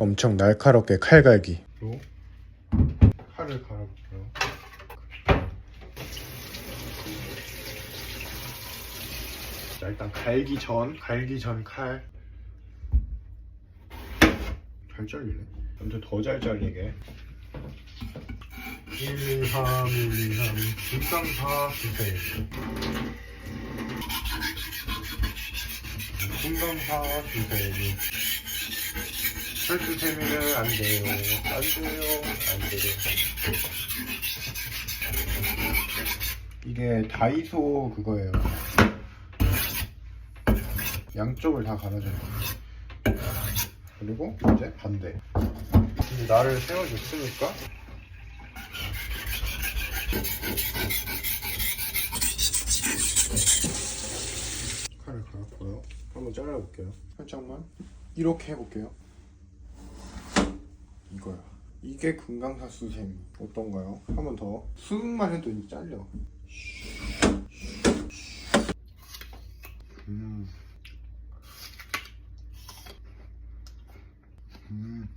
엄청 날카롭게 칼갈기. 칼을 갈아볼게요. 자, 일단 갈기 전, 갈기 전 칼. 잘 잘리네. 완전 더잘 잘리게. 1, 2, 3, 1, 2, 3, 1, 3, 4, 주세요. 금강사 주세요. 철수 세미는 안 돼요. 안 돼요. 안 돼요. 이게 다이소 그거예요. 양쪽을 다 갈아줘요. 그리고 이제 반대. 이제 나를 세워줬으니까 칼을 갈았고요. 한번 잘라볼게요. 살짝만 이렇게 해볼게요. 이게 금강사수샘 어떤가요? 한 번 더 수만 해도 이제 잘려 음. 음.